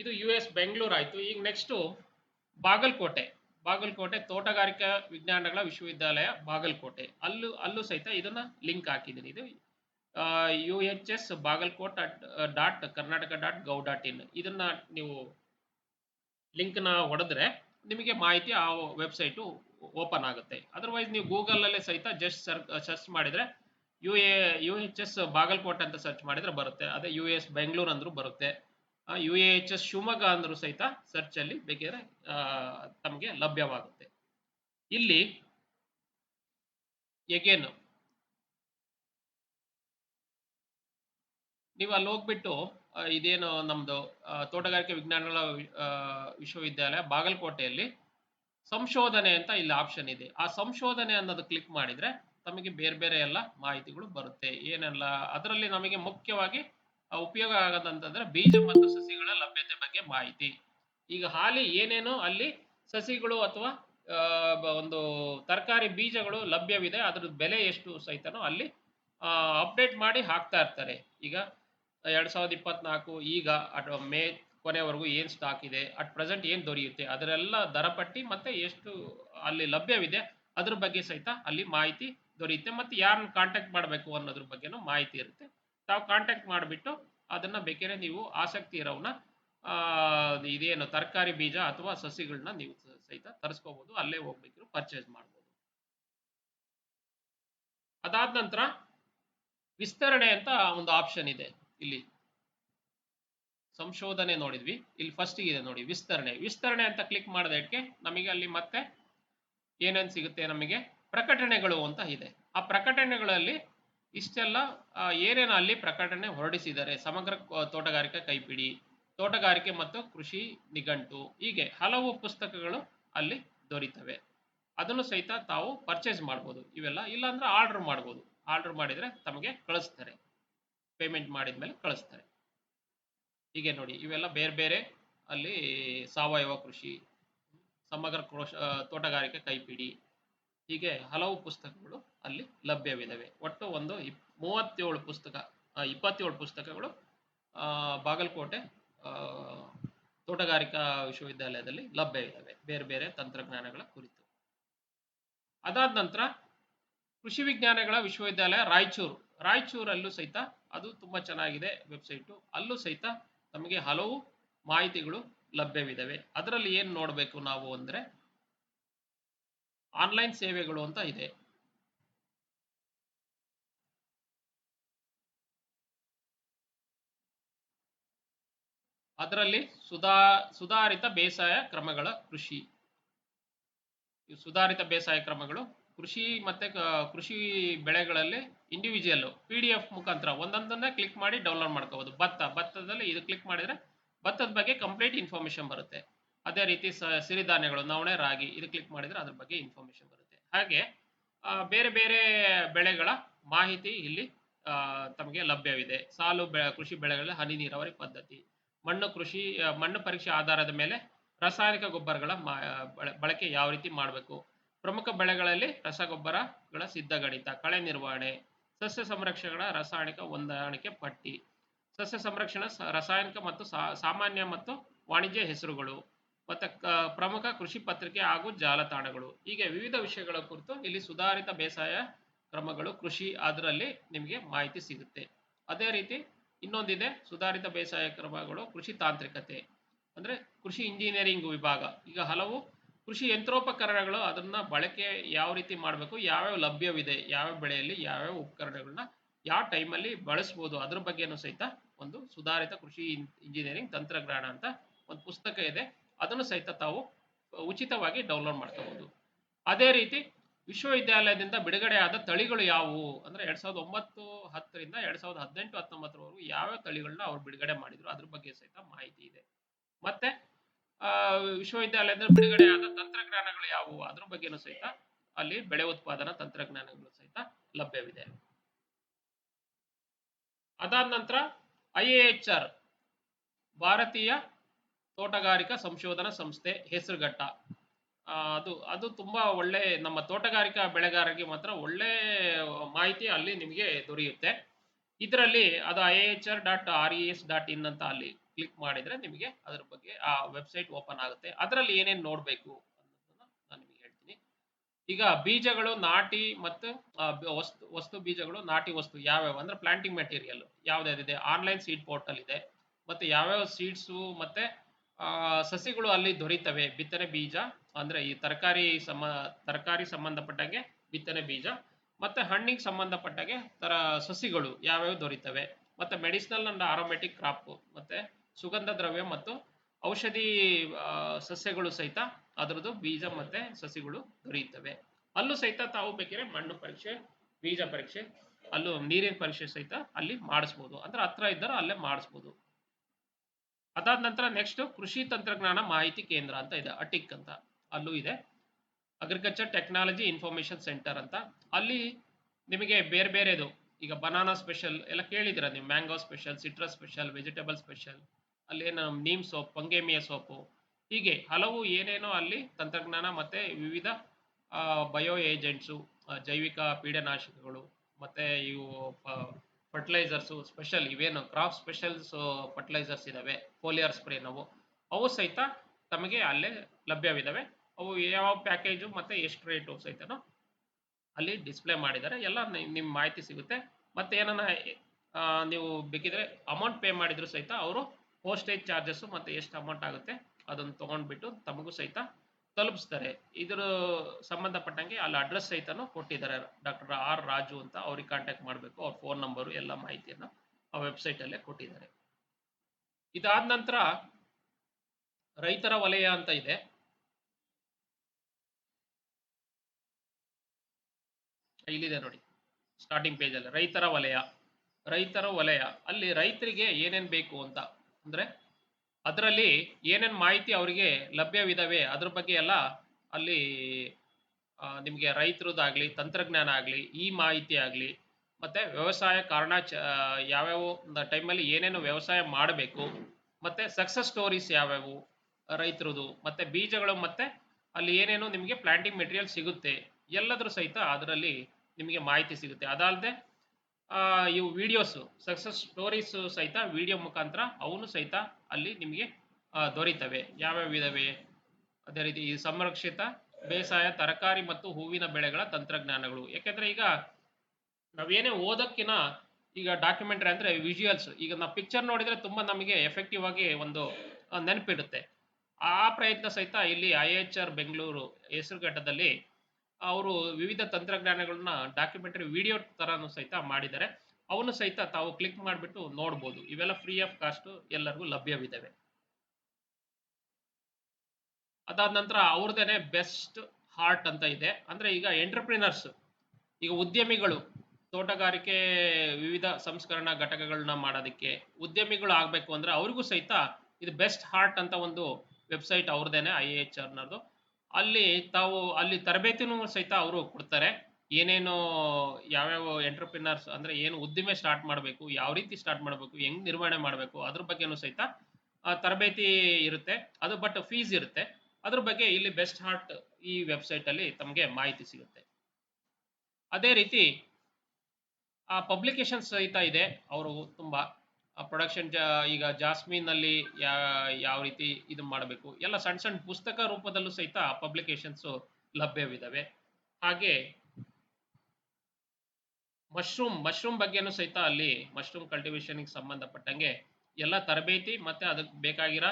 ಇದು ಯು ಎಸ್ ಬೆಂಗಳೂರು ಆಯಿತು. ಈಗ ನೆಕ್ಸ್ಟು ಬಾಗಲಕೋಟೆ. ಬಾಗಲಕೋಟೆ ತೋಟಗಾರಿಕಾ ವಿಜ್ಞಾನಗಳ ವಿಶ್ವವಿದ್ಯಾಲಯ ಬಾಗಲಕೋಟೆ. ಅಲ್ಲೂ ಅಲ್ಲೂ ಸಹಿತ ಇದನ್ನ ಲಿಂಕ್ ಹಾಕಿದ್ದೀನಿ. ಇದು U H S Bagalkot dot Karnataka dot gov dot in. ಇದನ್ನ ನೀವು ಲಿಂಕ್ನ ಹೊಡೆದ್ರೆ ನಿಮಗೆ ಮಾಹಿತಿ ಆ ವೆಬ್ಸೈಟು ಓಪನ್ ಆಗುತ್ತೆ. ಅದರ್ವೈಸ್ ನೀವು ಗೂಗಲಲ್ಲೇ ಸಹಿತ ಜಸ್ಟ್ ಸರ್ ಸರ್ಚ್ ಮಾಡಿದ್ರೆ U A U H S Bagalkote ಅಂತ ಸರ್ಚ್ ಮಾಡಿದ್ರೆ ಬರುತ್ತೆ. ಅದೇ ಯು ಎಸ್ ಬೆಂಗಳೂರು ಅಂದ್ರೂ ಬರುತ್ತೆ. U A H S Shivamogga ಅಂದ್ರೂ ಸಹಿತ ಸರ್ಚ್ ಅಲ್ಲಿ ಬೇಕಿದ್ರೆ ತಮಗೆ ಲಭ್ಯವಾಗುತ್ತೆ. ಇಲ್ಲಿ ಎಗೇನು ನೀವು ಅಲ್ಲಿ ಹೋಗ್ಬಿಟ್ಟು ಇದೇನು ನಮ್ದು ತೋಟಗಾರಿಕೆ ವಿಜ್ಞಾನಗಳ ವಿಶ್ವವಿದ್ಯಾಲಯ ಬಾಗಲಕೋಟೆಯಲ್ಲಿ ಸಂಶೋಧನೆ ಅಂತ ಇಲ್ಲಿ ಆಪ್ಷನ್ ಇದೆ. ಆ ಸಂಶೋಧನೆ ಅನ್ನೋದು ಕ್ಲಿಕ್ ಮಾಡಿದ್ರೆ ತಮಗೆ ಬೇರೆ ಬೇರೆ ಎಲ್ಲ ಮಾಹಿತಿಗಳು ಬರುತ್ತೆ. ಏನೆಲ್ಲ, ಅದರಲ್ಲಿ ನಮಗೆ ಮುಖ್ಯವಾಗಿ ಉಪಯೋಗ ಆಗದಂತಂದ್ರೆ ಬೀಜ ಮತ್ತು ಸಸಿಗಳ ಲಭ್ಯತೆ ಬಗ್ಗೆ ಮಾಹಿತಿ. ಈಗ ಹಾಲಿ ಏನೇನು ಅಲ್ಲಿ ಸಸಿಗಳು ಅಥವಾ ಒಂದು ತರಕಾರಿ ಬೀಜಗಳು ಲಭ್ಯವಿದೆ ಅದ್ರ ಬೆಲೆ ಎಷ್ಟು ಸಹಿತನೋ ಅಲ್ಲಿ ಅಪ್ಡೇಟ್ ಮಾಡಿ ಹಾಕ್ತಾ ಇರ್ತಾರೆ. ಈಗ ಎರಡ್ ಸಾವಿರದ ಇಪ್ಪತ್ನಾಲ್ಕು, ಈಗ ಅಥವಾ ಮೇ ಕೊನೆವರೆಗೂ ಏನು ಸ್ಟಾಕ್ ಇದೆ, ಅಟ್ ಪ್ರೆಸೆಂಟ್ ಏನು ದೊರೆಯುತ್ತೆ, ಅದರೆಲ್ಲ ದರಪಟ್ಟಿ ಮತ್ತೆ ಎಷ್ಟು ಅಲ್ಲಿ ಲಭ್ಯವಿದೆ, ಅದ್ರ ಬಗ್ಗೆ ಸಹಿತ ಅಲ್ಲಿ ಮಾಹಿತಿ ದೊರೆಯುತ್ತೆ, ಮತ್ತೆ ಯಾರನ್ನ ಕಾಂಟ್ಯಾಕ್ಟ್ ಮಾಡಬೇಕು ಅನ್ನೋದ್ರ ಬಗ್ಗೆನೂ ಮಾಹಿತಿ ಇರುತ್ತೆ. ತಾವು ಕಾಂಟ್ಯಾಕ್ಟ್ ಮಾಡಿಬಿಟ್ಟು ಅದನ್ನ ಬೇಕಾದ್ರೆ ನೀವು ಆಸಕ್ತಿ ಇರೋವನ್ನ ಇದೇನು ತರಕಾರಿ ಬೀಜ ಅಥವಾ ಸಸಿಗಳನ್ನ ನೀವು ಸಹಿತ ತರಿಸ್ಕೋಬಹುದು ಅಲ್ಲೇ ಹೋಗ್ಬೇಕಿದ್ರು ಪರ್ಚೇಸ್ ಮಾಡ್ಬೋದು. ಅದಾದ ನಂತರ ವಿಸ್ತರಣೆ ಅಂತ ಒಂದು ಆಪ್ಷನ್ ಇದೆ ಇಲ್ಲಿ. ಸಂಶೋಧನೆ ನೋಡಿದ್ವಿ. ಇಲ್ಲಿ ಫಸ್ಟ್ ಇದೆ ನೋಡಿ, ವಿಸ್ತರಣೆ. ವಿಸ್ತರಣೆ ಅಂತ ಕ್ಲಿಕ್ ಮಾಡಿದಕ್ಕೆ ನಮಗೆ ಅಲ್ಲಿ ಮತ್ತೆ ಏನೇನು ಸಿಗುತ್ತೆ ನಮಗೆ? ಪ್ರಕಟಣೆಗಳು ಅಂತ ಇದೆ. ಆ ಪ್ರಕಟಣೆಗಳಲ್ಲಿ ಇಷ್ಟೆಲ್ಲ ಏನೇನು ಅಲ್ಲಿ ಪ್ರಕಟಣೆ ಹೊರಡಿಸಿದ್ದಾರೆ ಸಮಗ್ರ ತೋಟಗಾರಿಕೆ ಕೈಪಿಡಿ, ತೋಟಗಾರಿಕೆ ಮತ್ತು ಕೃಷಿ ನಿಘಂಟು, ಹೀಗೆ ಹಲವು ಪುಸ್ತಕಗಳು ಅಲ್ಲಿ ದೊರೀತವೆ. ಅದನ್ನು ಸಹಿತ ತಾವು ಪರ್ಚೇಸ್ ಮಾಡ್ಬೋದು. ಇವೆಲ್ಲ ಇಲ್ಲಾಂದ್ರೆ ಆರ್ಡರ್ ಮಾಡ್ಬೋದು. ಆರ್ಡರ್ ಮಾಡಿದರೆ ತಮಗೆ ಕಳಿಸ್ತಾರೆ. ಪೇಮೆಂಟ್ ಮಾಡಿದ ಮೇಲೆ ಕಳಿಸ್ತಾರೆ. ಹೀಗೆ ನೋಡಿ, ಇವೆಲ್ಲ ಬೇರೆ ಬೇರೆ ಅಲ್ಲಿ ಸಾವಯವ ಕೃಷಿ, ಸಮಗ್ರ ಕೃಷ ತೋಟಗಾರಿಕೆ ಕೈಪಿಡಿ ಹೀಗೆ ಹಲವು ಪುಸ್ತಕಗಳು ಅಲ್ಲಿ ಲಭ್ಯವಿದ್ದಾವೆ ಒಟ್ಟು ಒಂದು ಇಪ್, ಮೂವತ್ತೇಳು ಪುಸ್ತಕ ಇಪ್ಪತ್ತೇಳು ಪುಸ್ತಕಗಳು ಬಾಗಲಕೋಟೆ ತೋಟಗಾರಿಕಾ ವಿಶ್ವವಿದ್ಯಾಲಯದಲ್ಲಿ ಲಭ್ಯವಿದ್ದಾವೆ ಬೇರೆ ಬೇರೆ ತಂತ್ರಜ್ಞಾನಗಳ ಕುರಿತು. ಅದಾದ ನಂತರ ಕೃಷಿ ವಿಜ್ಞಾನಗಳ ವಿಶ್ವವಿದ್ಯಾಲಯ ರಾಯಚೂರು. ರಾಯಚೂರಲ್ಲೂ ಸಹಿತ ಅದು ತುಂಬಾ ಚೆನ್ನಾಗಿದೆ ವೆಬ್ಸೈಟು. ಅಲ್ಲೂ ಸಹಿತ ನಮಗೆ ಹಲವು ಮಾಹಿತಿಗಳು ಲಭ್ಯವಿದ್ದಾವೆ ಅದರಲ್ಲಿ ಏನು ನೋಡಬೇಕು ನಾವು ಅಂದ್ರೆ ಆನ್ಲೈನ್ ಸೇವೆಗಳು ಅಂತ ಇದೆ. ಅದರಲ್ಲಿ ಸುಧಾ, ಸುಧಾರಿತ ಬೇಸಾಯ ಕ್ರಮಗಳ ಕೃಷಿ. ಸುಧಾರಿತ ಬೇಸಾಯ ಕ್ರಮಗಳು. ಕೃಷಿ ಮತ್ತೆ ಕೃಷಿ ಬೆಳೆಗಳಲ್ಲಿ ಇಂಡಿವಿಜುವಲ್ ಪಿ ಡಿ ಎಫ್ ಮುಖಾಂತರ ಒಂದೊಂದನ್ನೇ ಕ್ಲಿಕ್ ಮಾಡಿ ಡೌನ್ಲೋಡ್ ಮಾಡ್ಕೋಬಹುದು ಭತ್ತ, ಭತ್ತದಲ್ಲಿ ಇದು ಕ್ಲಿಕ್ ಮಾಡಿದ್ರೆ ಭತ್ತದ ಬಗ್ಗೆ ಕಂಪ್ಲೀಟ್ ಇನ್ಫಾರ್ಮೇಶನ್ ಬರುತ್ತೆ. ಅದೇ ರೀತಿ ಸಿರಿಧಾನ್ಯಗಳು, ನವಣೆ, ರಾಗಿ, ಇದು ಕ್ಲಿಕ್ ಮಾಡಿದ್ರೆ ಅದ್ರ ಬಗ್ಗೆ ಇನ್ಫಾರ್ಮೇಶನ್ ಬರುತ್ತೆ. ಹಾಗೆ ಬೇರೆ ಬೇರೆ ಬೆಳೆಗಳ ಮಾಹಿತಿ ಇಲ್ಲಿ ತಮಗೆ ಲಭ್ಯವಿದೆ. ಸಾಲು ಬೆ, ಕೃಷಿ ಬೆಳೆಗಳಲ್ಲಿ ಹನಿ ನೀರಾವರಿ ಪದ್ಧತಿ. ಮಣ್ಣು ಕೃಷಿ ಮಣ್ಣು ಪರೀಕ್ಷೆ ಆಧಾರದ ಮೇಲೆ ರಾಸಾಯನಿಕ ಗೊಬ್ಬರಗಳ ಬಳಕೆ ಯಾವ ರೀತಿ ಮಾಡಬೇಕು? ಪ್ರಮುಖ ಬೆಳೆಗಳಲ್ಲಿ ರಸಗೊಬ್ಬರಗಳ ಸಿದ್ಧಗಣಿತ, ಕಳೆ ನಿರ್ವಹಣೆ, ಸಸ್ಯ ಸಂರಕ್ಷಣೆಗಳ ರಾಸಾಯನಿಕ ಹೊಂದಾಣಿಕೆ ಪಟ್ಟಿ, ಸಸ್ಯ ಸಂರಕ್ಷಣಾ ರಾಸಾಯನಿಕ ಮತ್ತು ಸಾಮಾನ್ಯ ಮತ್ತು ವಾಣಿಜ್ಯ ಹೆಸರುಗಳು ಮತ್ತೆ ಪ್ರಮುಖ ಕೃಷಿ ಪತ್ರಿಕೆ ಹಾಗೂ ಜಾಲತಾಣಗಳು. ಹೀಗೆ ವಿವಿಧ ವಿಷಯಗಳ ಕುರಿತು ಇಲ್ಲಿ ಸುಧಾರಿತ ಬೇಸಾಯ ಕ್ರಮಗಳು, ಕೃಷಿ ಅದರಲ್ಲಿ ನಿಮಗೆ ಮಾಹಿತಿ ಸಿಗುತ್ತೆ. ಅದೇ ರೀತಿ ಇನ್ನೊಂದಿದೆ, ಸುಧಾರಿತ ಬೇಸಾಯ ಕ್ರಮಗಳು, ಕೃಷಿ ತಾಂತ್ರಿಕತೆ, ಅಂದರೆ ಕೃಷಿ ಇಂಜಿನಿಯರಿಂಗ್ ವಿಭಾಗ. ಈಗ ಹಲವು ಕೃಷಿ ಯಂತ್ರೋಪಕರಣಗಳು ಅದನ್ನು ಬಳಕೆ ಯಾವ ರೀತಿ ಮಾಡಬೇಕು, ಯಾವ್ಯಾವ ಲಭ್ಯವಿದೆ, ಯಾವ್ಯಾವ ಬೆಳೆಯಲ್ಲಿ ಯಾವ್ಯಾವ ಉಪಕರಣಗಳನ್ನ ಯಾವ ಟೈಮಲ್ಲಿ ಬಳಸ್ಬೋದು, ಅದ್ರ ಬಗ್ಗೆನೂ ಸಹಿತ ಒಂದು ಸುಧಾರಿತ ಕೃಷಿ ಇಂಜಿನಿಯರಿಂಗ್ ತಂತ್ರಜ್ಞಾನ ಅಂತ ಒಂದು ಪುಸ್ತಕ ಇದೆ. ಅದನ್ನು ಸಹಿತ ತಾವು ಉಚಿತವಾಗಿ ಡೌನ್ಲೋಡ್ ಮಾಡ್ಕೋಬಹುದು. ಅದೇ ರೀತಿ ವಿಶ್ವವಿದ್ಯಾಲಯದಿಂದ ಬಿಡುಗಡೆಯಾದ ತಳಿಗಳು ಯಾವುವು? ಅಂದ್ರೆ ಎರಡ್ ಸಾವಿರದ ಒಂಬತ್ತು ಹತ್ತರಿಂದ ಎರಡ್ ಸಾವಿರದ ಹದಿನೆಂಟು ಹತ್ತೊಂಬತ್ತರವರೆಗೂ ಯಾವ್ಯಾವ ತಳಿಗಳನ್ನ ಅವ್ರು ಬಿಡುಗಡೆ ಮಾಡಿದ್ರು? ಅದ್ರ ಬಗ್ಗೆ ಸಹಿತ ಮಾಹಿತಿ ಇದೆ. ಮತ್ತೆ ಆ, ವಿಶ್ವವಿದ್ಯಾಲಯದಿಂದ ಆದ ತಂತ್ರಜ್ಞಾನಗಳು ಯಾವುವು? ಅದ್ರ ಬಗ್ಗೆನೂ ಸಹಿತ ಅಲ್ಲಿ ಬೆಳೆ ಉತ್ಪಾದನಾ ತಂತ್ರಜ್ಞಾನಗಳು ಸಹಿತ ಲಭ್ಯವಿದೆ. ಅದಾದ ನಂತರ ಐ ಭಾರತೀಯ ತೋಟಗಾರಿಕಾ ಸಂಶೋಧನಾ ಸಂಸ್ಥೆ ಹೆಸರುಘಟ್ಟ. ಅದು ಅದು ತುಂಬಾ ಒಳ್ಳೆ, ನಮ್ಮ ತೋಟಗಾರಿಕಾ ಬೆಳೆಗಾರರಿಗೆ ಮಾತ್ರ ಒಳ್ಳೆ ಮಾಹಿತಿ ಅಲ್ಲಿ ನಿಮಗೆ ದೊರೆಯುತ್ತೆ. ಇದರಲ್ಲಿ ಅದು I H R dot R E S dot in ಅಂತ ಅಲ್ಲಿ ಕ್ಲಿಕ್ ಮಾಡಿದ್ರೆ ನಿಮಗೆ ಅದ್ರ ಬಗ್ಗೆ ಆ ವೆಬ್ಸೈಟ್ ಓಪನ್ ಆಗುತ್ತೆ. ಅದರಲ್ಲಿ ಏನೇನು ನೋಡಬೇಕು ನಾನು ನಿಮಗೆ ಹೇಳ್ತೀನಿ. ಈಗ ಬೀಜಗಳು ನಾಟಿ ಮತ್ತು ವಸ್ತು ವಸ್ತು ಬೀಜಗಳು ನಾಟಿ ವಸ್ತು ಯಾವ್ಯಾವ? ಅಂದ್ರೆ ಪ್ಲಾಂಟಿಂಗ್ ಮೆಟೀರಿಯಲ್ ಇದೆ ಆನ್ಲೈನ್ ಸೀಡ್ ಪೋರ್ಟಲ್ ಇದೆ. ಮತ್ತೆ ಯಾವ್ಯಾವ ಸೀಡ್ಸು ಮತ್ತೆ ಸಸಿಗಳು ಅಲ್ಲಿ ದೊರೀತವೆ, ಬಿತ್ತನೆ ಬೀಜ, ಅಂದ್ರೆ ಈ ತರಕಾರಿ ಸಮ ತರಕಾರಿ ಸಂಬಂಧಪಟ್ಟಂಗೆ ಬಿತ್ತನೆ ಬೀಜ, ಮತ್ತೆ ಹಣ್ಣಿಗೆ ಸಂಬಂಧಪಟ್ಟಾಗೆ ತರ ಸಸಿಗಳು ಯಾವ್ಯಾವ ದೊರೀತವೆ, ಮತ್ತೆ ಮೆಡಿಸಿನಲ್ ಅಂಡ್ ಆರೋಮೆಟಿಕ್ ಕ್ರಾಪ್ ಮತ್ತೆ ಸುಗಂಧ ದ್ರವ್ಯ ಮತ್ತು ಔಷಧಿ ಸಸ್ಯಗಳು ಸಹಿತ ಅದರದ್ದು ಬೀಜ ಮತ್ತೆ ಸಸಿಗಳು ದೊರೆಯುತ್ತವೆ ಅಲ್ಲೂ ಸಹಿತ ತಾವು ಬೇಕಿದ್ರೆ ಮಣ್ಣು ಪರೀಕ್ಷೆ, ಬೀಜ ಪರೀಕ್ಷೆ, ಅಲ್ಲೂ ನೀರಿನ ಪರೀಕ್ಷೆ ಸಹಿತ ಅಲ್ಲಿ ಮಾಡಿಸ್ಬೋದು. ಅಂದ್ರೆ ಹತ್ರ ಇದ್ದರೂ ಅಲ್ಲೇ ಮಾಡಿಸ್ಬೋದು. ಅದಾದ ನಂತರ ನೆಕ್ಸ್ಟ್ ಕೃಷಿ ತಂತ್ರಜ್ಞಾನ ಮಾಹಿತಿ ಕೇಂದ್ರ ಅಂತ ಇದೆ, ಅಟಿಕ್ ಅಂತ. ಅಲ್ಲೂ ಇದೆ. ಅಗ್ರಿಕಲ್ಚರ್ ಟೆಕ್ನಾಲಜಿ ಇನ್ಫಾರ್ಮೇಶನ್ ಸೆಂಟರ್ ಅಂತ. ಅಲ್ಲಿ ನಿಮಗೆ ಬೇರೆ ಬೇರೆದು, ಈಗ ಬನಾನಾ ಸ್ಪೆಷಲ್ ಎಲ್ಲ ಕೇಳಿದಿರ ನೀವು? Mango special citrus special vegetable special ಅಲ್ಲೇನು ನೀಮ್ ಸೋಪ್ ಪಂಗೇಮಿಯ ಸೋಪು ಹೀಗೆ ಹಲವು ಏನೇನೋ ಅಲ್ಲಿ ತಂತ್ರಜ್ಞಾನ ಮತ್ತು ವಿವಿಧ ಬಯೋ ಏಜೆಂಟ್ಸು ಜೈವಿಕ ಪೀಡನಾಶಕಗಳು, ಮತ್ತು ಇವು ಫರ್ಟಿಲೈಸರ್ಸು ಸ್ಪೆಷಲ್ ಇವೇನು ಕ್ರಾಪ್ ಸ್ಪೆಷಲ್ಸ್ ಫರ್ಟಿಲೈಸರ್ಸ್ ಇದ್ದಾವೆ ಫೋಲಿಯರ್ ಸ್ಪ್ರೇ ನಾವು ಅವು ಸಹಿತ ತಮಗೆ ಅಲ್ಲೇ ಲಭ್ಯವಿದ್ದಾವೆ ಅವು ಯಾವ ಪ್ಯಾಕೇಜು ಮತ್ತು ಎಷ್ಟು ರೇಟು ಸಹಿತನೋ ಅಲ್ಲಿ ಡಿಸ್ಪ್ಲೇ ಮಾಡಿದ್ದಾರೆ. ಎಲ್ಲ ನಿಮ್ಮ ಮಾಹಿತಿ ಸಿಗುತ್ತೆ. ಮತ್ತು ಏನನ್ನ ನೀವು ಬೇಕಿದ್ರೆ ಅಮೌಂಟ್ ಪೇ ಮಾಡಿದ್ರು ಸಹಿತ ಅವರು ಪೋಸ್ಟೇಜ್ ಚಾರ್ಜಸ್ಸು ಮತ್ತು ಎಷ್ಟು ಅಮೌಂಟ್ ಆಗುತ್ತೆ ಅದನ್ನು ತೊಗೊಂಡ್ಬಿಟ್ಟು ತಮಗೂ ಸಹಿತ ತಲುಪಿಸ್ತಾರೆ. ಇದ್ರ ಸಂಬಂಧಪಟ್ಟಂಗೆ ಅಲ್ಲಿ ಅಡ್ರೆಸ್ ಸಹಿತನೂ ಕೊಟ್ಟಿದ್ದಾರೆ. ಡಾಕ್ಟರ್ ಆರ್ ರಾಜು ಅಂತ ಅವ್ರಿಗೆ ಕಾಂಟ್ಯಾಕ್ಟ್ ಮಾಡಬೇಕು. ಅವ್ರ ಫೋನ್ ನಂಬರು ಎಲ್ಲ ಮಾಹಿತಿಯನ್ನು ಆ ವೆಬ್ಸೈಟಲ್ಲೇ ಕೊಟ್ಟಿದ್ದಾರೆ. ಇದಾದ ನಂತರ ರೈತರ ವಲಯ ಅಂತ ಇದೆ. ಇಲ್ಲಿದೆ ನೋಡಿ ಸ್ಟಾರ್ಟಿಂಗ್ ಪೇಜಲ್ಲಿ ರೈತರ ವಲಯ. ರೈತರ ವಲಯ, ಅಲ್ಲಿ ರೈತರಿಗೆ ಏನೇನ್ ಬೇಕು ಅಂತ. ಅಂದ್ರೆ ಅದರಲ್ಲಿ ಏನೇನ್ ಮಾಹಿತಿ ಅವರಿಗೆ ಲಭ್ಯವಿದಾವೆ, ಅದ್ರ ಬಗ್ಗೆ ಎಲ್ಲ ಅಲ್ಲಿ ನಿಮಗೆ ರೈತರದ್ದಾಗಲಿ, ತಂತ್ರಜ್ಞಾನ ಆಗಲಿ, ಈ ಮಾಹಿತಿ ಆಗಲಿ ಮತ್ತು ವ್ಯವಸಾಯ ಕಾರಣ ಚ ಯಾವ್ಯಾವ ಟೈಮಲ್ಲಿ ಏನೇನು ವ್ಯವಸಾಯ ಮಾಡಬೇಕು, ಮತ್ತು ಸಕ್ಸಸ್ ಸ್ಟೋರೀಸ್ ಯಾವ್ಯಾವು, ರೈತರದು, ಮತ್ತೆ ಬೀಜಗಳು, ಮತ್ತೆ ಅಲ್ಲಿ ಏನೇನು ನಿಮಗೆ ಪ್ಲಾಂಟಿಂಗ್ ಮೆಟೀರಿಯಲ್ ಸಿಗುತ್ತೆ, ಎಲ್ಲದರೂ ಸಹಿತ ಅದರಲ್ಲಿ ನಿಮಗೆ ಮಾಹಿತಿ ಸಿಗುತ್ತೆ. ಅದಲ್ಲದೆ ಇವು ವಿಡಿಯೋಸು ಸಕ್ಸಸ್ ಸ್ಟೋರೀಸು ಸಹಿತ ವಿಡಿಯೋ ಮುಖಾಂತರ ಅವನು ಸಹಿತ ಅಲ್ಲಿ ನಿಮಗೆ ದೊರೀತವೆ. ಯಾವ್ಯಾವ ಇದಾವೆ? ಅದೇ ರೀತಿ ಸಂರಕ್ಷಿತ ಬೇಸಾಯ, ತರಕಾರಿ ಮತ್ತು ಹೂವಿನ ಬೆಳೆಗಳ ತಂತ್ರಜ್ಞಾನಗಳು. ಯಾಕೆಂದ್ರೆ ಈಗ ನಾವೇನೇ ಓದಕ್ಕಿನ ಈಗ ಡಾಕ್ಯುಮೆಂಟ್ರಿ ಅಂದ್ರೆ ವಿಜುವಲ್ಸ್ ಈಗ ನಾವು ಪಿಕ್ಚರ್ ನೋಡಿದ್ರೆ ತುಂಬಾ ನಮಗೆ ಎಫೆಕ್ಟಿವ್ ಆಗಿ ಒಂದು ನೆನಪಿಡುತ್ತೆ ಆ ಪ್ರಯತ್ನ ಸಹಿತ ಇಲ್ಲಿ ಐ ಎಚ್ ಆರ್ ಬೆಂಗಳೂರು ಹೆಸರುಘಟ್ಟದಲ್ಲಿ ಅವರು ವಿವಿಧ ತಂತ್ರಜ್ಞಾನಗಳನ್ನ ಡಾಕ್ಯುಮೆಂಟರಿ ವಿಡಿಯೋ ತರನು ಸಹಿತ ಮಾಡಿದ್ದಾರೆ. ಅವನು ಸಹಿತ ತಾವು ಕ್ಲಿಕ್ ಮಾಡಿಬಿಟ್ಟು ನೋಡ್ಬೋದು. ಇವೆಲ್ಲ ಫ್ರೀ ಆಫ್ ಕಾಸ್ಟ್ ಎಲ್ಲರಿಗೂ ಲಭ್ಯವಿದ್ದಾವೆ ಅದಾದ ನಂತರ ಅವ್ರದ್ದೇನೆ ಬೆಸ್ಟ್ ಹಾರ್ಟ್ ಅಂತ ಇದೆ. ಅಂದ್ರೆ ಈಗ ಎಂಟರ್ಪ್ರಿನರ್ಸ್ ಈಗ ಉದ್ಯಮಿಗಳು ತೋಟಗಾರಿಕೆ ವಿವಿಧ ಸಂಸ್ಕರಣಾ ಘಟಕಗಳನ್ನ ಮಾಡೋದಕ್ಕೆ ಉದ್ಯಮಿಗಳು ಆಗಬೇಕು ಅಂದ್ರೆ ಅವ್ರಿಗೂ ಸಹಿತ ಇದು ಬೆಸ್ಟ್ ಹಾರ್ಟ್ ಅಂತ ಒಂದು ವೆಬ್ಸೈಟ್ ಅವ್ರದ್ದೇನೆ ಐ ಎಚ್ ಆರ್ನದು ಅಲ್ಲಿ ತಾವು, ಅಲ್ಲಿ ತರಬೇತಿನೂ ಸಹಿತ ಅವರು ಕೊಡ್ತಾರೆ. ಏನೇನು ಯಾವ್ಯಾವ ಎಂಟರ್ಪ್ರಿನರ್ಸ್ ಅಂದ್ರೆ ಏನು ಉದ್ದಿಮೆ ಸ್ಟಾರ್ಟ್ ಮಾಡಬೇಕು, ಯಾವ ರೀತಿ ಸ್ಟಾರ್ಟ್ ಮಾಡಬೇಕು, ಹೆಂಗ್ ನಿರ್ವಹಣೆ ಮಾಡಬೇಕು, ಅದ್ರ ಬಗ್ಗೆನೂ ಸಹಿತ ತರಬೇತಿ ಇರುತ್ತೆ. ಅದು ಬಟ್ ಫೀಸ್ ಇರುತ್ತೆ. ಅದ್ರ ಬಗ್ಗೆ ಇಲ್ಲಿ ಬೆಸ್ಟ್ ಹಾರ್ಟ್ ಈ ವೆಬ್ಸೈಟಲ್ಲಿ ತಮಗೆ ಮಾಹಿತಿ ಸಿಗುತ್ತೆ. ಅದೇ ರೀತಿ ಆ ಪಬ್ಲಿಕೇಶನ್ ಸಹಿತ ಇದೆ. ಅವರು ತುಂಬ ಪ್ರೊಡಕ್ಷನ್ ಈಗ ಜಾಸ್ಮಿನಲ್ಲಿ ಯಾ- ಯಾವ ರೀತಿ ಇದು ಮಾಡಬೇಕು, ಎಲ್ಲ ಸಣ್ಣ ಸಣ್ಣ ಪುಸ್ತಕ ರೂಪದಲ್ಲೂ ಸಹಿತ ಪಬ್ಲಿಕೇಶನ್ಸು ಲಭ್ಯವಿದ್ದಾವೆ ಹಾಗೆ ಮಶ್ರೂಮ್ ಮಶ್ರೂಮ್ ಬಗ್ಗೆನೂ ಸಹಿತ ಅಲ್ಲಿ ಮಶ್ರೂಮ್ ಕಲ್ಟಿವೇಶನ್ಗೆ ಸಂಬಂಧಪಟ್ಟಂಗೆ ಎಲ್ಲ ತರಬೇತಿ ಮತ್ತೆ ಅದಕ್ಕೆ ಬೇಕಾಗಿರೋ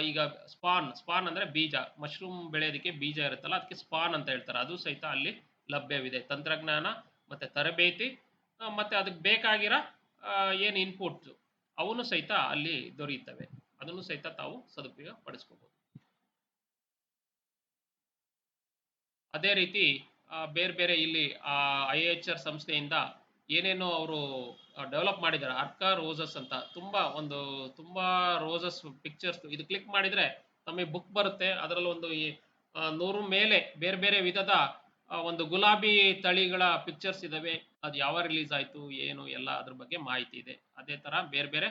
ಈಗ ಸ್ಪಾನ್ ಸ್ಪಾನ್ ಅಂದರೆ ಬೀಜ ಮಶ್ರೂಮ್ ಬೆಳೆಯೋದಕ್ಕೆ ಬೀಜ ಇರುತ್ತಲ್ಲ, ಅದಕ್ಕೆ ಸ್ಪಾನ್ ಅಂತ ಹೇಳ್ತಾರೆ. ಅದು ಸಹಿತ ಅಲ್ಲಿ ಲಭ್ಯವಿದೆ. ತಂತ್ರಜ್ಞಾನ ಮತ್ತು ತರಬೇತಿ ಮತ್ತೆ ಅದಕ್ಕೆ ಬೇಕಾಗಿರೋ ಏನು ಇನ್ಪುಟ್ ಅವನು ಸಹಿತ ಅಲ್ಲಿ ದೊರೆಯುತ್ತವೆ. ಅದನ್ನು ಸಹಿತ ತಾವು ಸದುಪಯೋಗ ಪಡಿಸ್ಕೋಬಹುದು ಅದೇ ರೀತಿ ಬೇರೆ ಬೇರೆ ಇಲ್ಲಿ ಐ ಎಚ್ ಆರ್ ಸಂಸ್ಥೆಯಿಂದ ಏನೇನು ಅವರು ಡೆವಲಪ್ ಮಾಡಿದ್ದಾರೆ. ಅರ್ಕ ರೋಸಸ್ ಅಂತ. ತುಂಬಾ ಒಂದು, ತುಂಬಾ ರೋಸಸ್ ಪಿಕ್ಚರ್ಸ್ ಇದು ಕ್ಲಿಕ್ ಮಾಡಿದ್ರೆ ನಮಗೆ ಬುಕ್ ಬರುತ್ತೆ. ಅದರಲ್ಲಿ ಒಂದು ನೂರು ಮೇಲೆ ಬೇರೆ ಬೇರೆ ವಿಧದ ಒಂದು ಗುಲಾಬಿ ತಳಿಗಳ ಪಿಕ್ಚರ್ಸ್ ಇದಾವೆ. ಅದು ಯಾವ ರಿಲೀಸ್ ಆಯ್ತು, ಏನು, ಎಲ್ಲ ಅದ್ರ ಬಗ್ಗೆ ಮಾಹಿತಿ ಇದೆ. ಅದೇ ತರ ಬೇರೆ ಬೇರೆ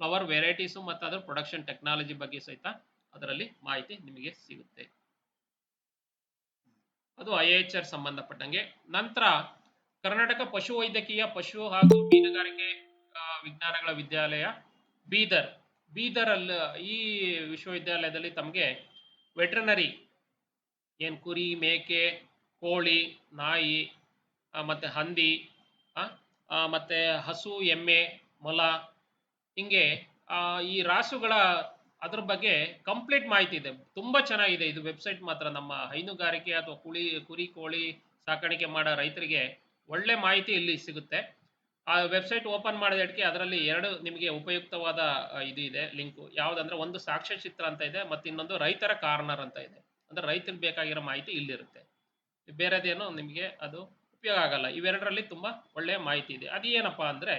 ಫ್ಲವರ್ ವೆರೈಟೀಸು ಮತ್ತು ಅದರ ಪ್ರೊಡಕ್ಷನ್ ಟೆಕ್ನಾಲಜಿ ಬಗ್ಗೆ ಸಹಿತ ಅದರಲ್ಲಿ ಮಾಹಿತಿ ನಿಮಗೆ ಸಿಗುತ್ತೆ. ಅದು ಐ ಎಚ್ ಆರ್ ಸಂಬಂಧಪಟ್ಟಂಗೆ. ನಂತರ ಕರ್ನಾಟಕ ಪಶು ವೈದ್ಯಕೀಯ ಪಶು ಹಾಗೂ ಮೀನುಗಾರಿಕೆ ವಿಜ್ಞಾನಗಳ ವಿದ್ಯಾಲಯ ಬೀದರ್. ಬೀದರ್ ಅಲ್ಲಿ ಈ ವಿಶ್ವವಿದ್ಯಾಲಯದಲ್ಲಿ ತಮಗೆ ವೆಟ್ರನರಿ ಏನು ಕುರಿ, ಮೇಕೆ ಕೋಳಿ, ನಾಯಿ ಮತ್ತೆ ಹಂದಿ ಮತ್ತೆ ಹಸು, ಎಮ್ಮೆ, ಮೊಲ, ಹಿಂಗೆ ಈ ರಾಸುಗಳ ಅದ್ರ ಬಗ್ಗೆ ಕಂಪ್ಲೀಟ್ ಮಾಹಿತಿ ಇದೆ. ತುಂಬಾ ಚೆನ್ನಾಗಿದೆ. ಇದು ವೆಬ್ಸೈಟ್ ಮಾತ್ರ. ನಮ್ಮ ಹೈನುಗಾರಿಕೆ ಅಥವಾ ಕುಳಿ, ಕುರಿ ಕೋಳಿ ಸಾಕಾಣಿಕೆ ಮಾಡೋ ರೈತರಿಗೆ ಒಳ್ಳೆ ಮಾಹಿತಿ ಇಲ್ಲಿ ಸಿಗುತ್ತೆ. ಆ ವೆಬ್ಸೈಟ್ ಓಪನ್ ಮಾಡಿದಕ್ಕೆ ಅದರಲ್ಲಿ ಎರಡು ನಿಮಗೆ ಉಪಯುಕ್ತವಾದ ಇದು ಇದೆ ಲಿಂಕು ಯಾವುದಂದ್ರೆ ಒಂದು ಸಾಕ್ಷ್ಯಚಿತ್ರ ಅಂತ ಇದೆ ಮತ್ತು ಇನ್ನೊಂದು ರೈತರ ಕಾರ್ನರ್ ಅಂತ ಇದೆ. ಅಂದ್ರೆ ರೈತರಿಗೆ ಬೇಕಾಗಿರೋ ಮಾಹಿತಿ ಇಲ್ಲಿರುತ್ತೆ. ಬೇರೆದೇನು ನಿಮಗೆ ಅದು ಉಪಯೋಗ ಆಗಲ್ಲ. ಇವೆರಡರಲ್ಲಿ ತುಂಬಾ ಒಳ್ಳೆಯ ಮಾಹಿತಿ ಇದೆ. ಅದು ಏನಪ್ಪಾ ಅಂದ್ರೆ,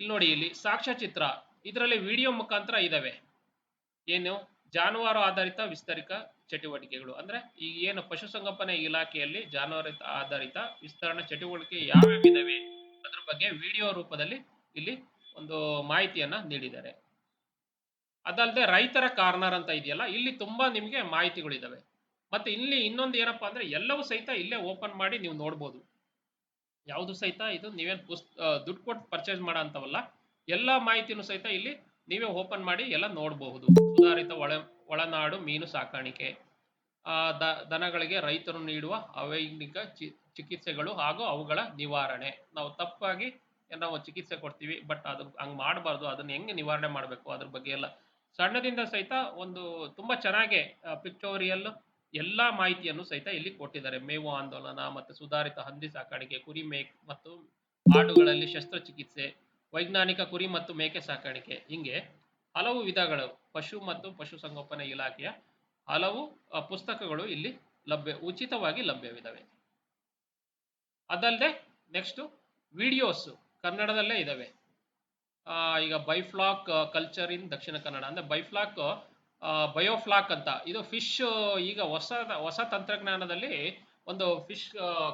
ಇಲ್ಲಿ ನೋಡಿ, ಇಲ್ಲಿ ಸಾಕ್ಷ್ಯಚಿತ್ರ, ಇದರಲ್ಲಿ ವಿಡಿಯೋ ಮುಖಾಂತರ ಇದಾವೆ. ಏನು? ಜಾನುವಾರು ಆಧಾರಿತ ವಿಸ್ತರಿಕ ಚಟುವಟಿಕೆಗಳು. ಅಂದ್ರೆ, ಈ ಏನು ಪಶುಸಂಗೋಪನೆ ಇಲಾಖೆಯಲ್ಲಿ ಜಾನುವಾರು ಆಧಾರಿತ ವಿಸ್ತರಣಾ ಚಟುವಟಿಕೆ ಯಾವ್ಯಾವ ಇದಾವೆ ಅದ್ರ ಬಗ್ಗೆ ವಿಡಿಯೋ ರೂಪದಲ್ಲಿ ಇಲ್ಲಿ ಒಂದು ಮಾಹಿತಿಯನ್ನ ನೀಡಿದ್ದಾರೆ. ಅದಲ್ಲದೆ ರೈತರ ಕಾರ್ನರ್ ಅಂತ ಇದೆಯಲ್ಲ, ಇಲ್ಲಿ ತುಂಬಾ ನಿಮಗೆ ಮಾಹಿತಿಗಳಿದಾವೆ. ಮತ್ತೆ ಇಲ್ಲಿ ಇನ್ನೊಂದು ಏನಪ್ಪಾ ಅಂದ್ರೆ ಎಲ್ಲವೂ ಸಹಿತ ಇಲ್ಲೇ ಓಪನ್ ಮಾಡಿ ನೀವು ನೋಡ್ಬೋದು. ಯಾವುದು ಸಹಿತ? ಇದು ನೀವೇನು ಪುಸ್ತ ದುಡ್ಡು ಕೊಟ್ಟು ಪರ್ಚೇಸ್ ಮಾಡೋ ಅಂತವಲ್ಲ, ಎಲ್ಲ ಮಾಹಿತಿನೂ ಸಹಿತ ಇಲ್ಲಿ ನೀವೇ ಓಪನ್ ಮಾಡಿ ಎಲ್ಲ ನೋಡಬಹುದು. ಸುಧಾರಿತ ಒಳ, ಒಳನಾಡು ಮೀನು ಸಾಕಾಣಿಕೆ ದನಗಳಿಗೆ ರೈತರು ನೀಡುವ ಅವೈಜ್ಞಿಕ ಚಿ, ಚಿಕಿತ್ಸೆಗಳು ಹಾಗೂ ಅವುಗಳ ನಿವಾರಣೆ. ನಾವು ತಪ್ಪಾಗಿ ನಾವು ಚಿಕಿತ್ಸೆ ಕೊಡ್ತೀವಿ, ಬಟ್ ಅದು ಹಂಗೆ ಮಾಡಬಾರ್ದು, ಅದನ್ನ ಹೆಂಗೆ ನಿವಾರಣೆ ಮಾಡಬೇಕು ಅದ್ರ ಬಗ್ಗೆ ಎಲ್ಲ. ಸಣ್ಣದಿಂದ ಸಹಿತ ಒಂದು ತುಂಬಾ ಚೆನ್ನಾಗೆ ಪಿಕ್ಟೋರಿಯಲ್ ಎಲ್ಲಾ ಮಾಹಿತಿಯನ್ನು ಸಹಿತ ಇಲ್ಲಿ ಕೊಟ್ಟಿದ್ದಾರೆ. ಮೇವು ಆಂದೋಲನ ಮತ್ತು ಸುಧಾರಿತ ಹಂದಿ ಸಾಕಾಣಿಕೆ, ಕುರಿ ಮೇಕ್ ಮತ್ತು ಆಡುಗಳಲ್ಲಿ ಶಸ್ತ್ರಚಿಕಿತ್ಸೆ, ವೈಜ್ಞಾನಿಕ ಕುರಿ ಮತ್ತು ಮೇಕೆ ಸಾಕಾಣಿಕೆ ಹಿಂಗೆ ಹಲವು ವಿಧಗಳು ಪಶು ಮತ್ತು ಪಶುಸಂಗೋಪನೆ ಇಲಾಖೆಯ ಹಲವು ಪುಸ್ತಕಗಳು ಇಲ್ಲಿ ಲಭ್ಯ, ಉಚಿತವಾಗಿ ಲಭ್ಯವಿದ್ದಾವೆ ಅದಲ್ಲದೆ ನೆಕ್ಸ್ಟ್ ವಿಡಿಯೋಸ್ ಕನ್ನಡದಲ್ಲೇ ಇದ್ದಾವೆ ಈಗ ಬೈಫ್ಲಾಕ್ ಕಲ್ಚರ್ ಇನ್ ದಕ್ಷಿಣ ಕನ್ನಡ, ಅಂದ್ರೆ ಬೈಫ್ಲಾಕ್ ಬಯೋಫ್ಲಾಕ್ ಅಂತ. ಇದು ಫಿಶ್ ಈಗ ಹೊಸ ಹೊಸ ತಂತ್ರಜ್ಞಾನದಲ್ಲಿ ಒಂದು ಫಿಶ್